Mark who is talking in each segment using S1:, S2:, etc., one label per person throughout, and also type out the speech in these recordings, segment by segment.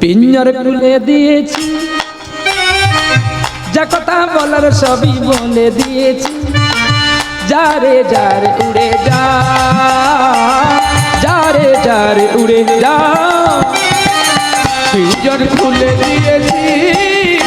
S1: পিঞ্জর খুলে দিয়েছি। যা কথা বলার সবই বলে দিয়েছি। যারে যারে উড়ে যা। যারে যারে উড়ে যা। পিঞ্জর খুলে দিয়েছি।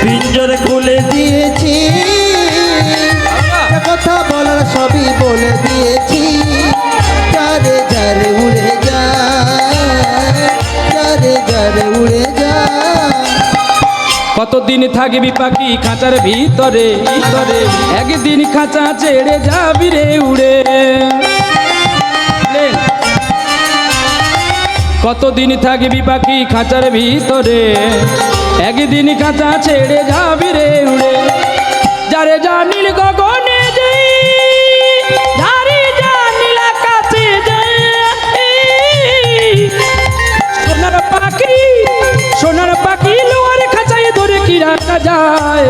S2: পিঞ্জর খুলে দিয়েছি কথা বলার সবই বলে দিয়েছি।
S1: কতদিন থাকবি পাখি খাঁচার ভিতরে? ভিতরে। একদিন খাঁচা ছেড়ে যাবি রে উড়ে। কতদিন থাকবি পাখি খাঁচার ভিতরে? একদিন খাঁচা ছেড়ে যাবি রে উড়ে। যারে গগনে যে আকাশে যে সোনার পাখি সোনার পাখি যায়,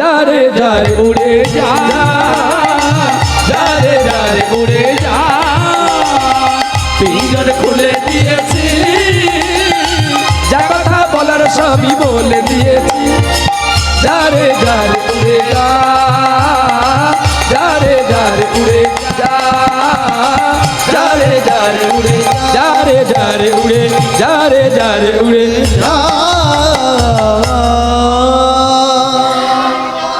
S1: যারে যারে উড়ে যা যারে যারে উড়ে যা পিঞ্জর খুলে দিয়েছি, যা কথা বলার সবই বলে দিয়েছি। যারে যারে উড়ে যা যারে যারে উড়ে যা যারে যারে উড়ে, যারে যারে উড়ে, যারে যারে উড়ে
S2: যা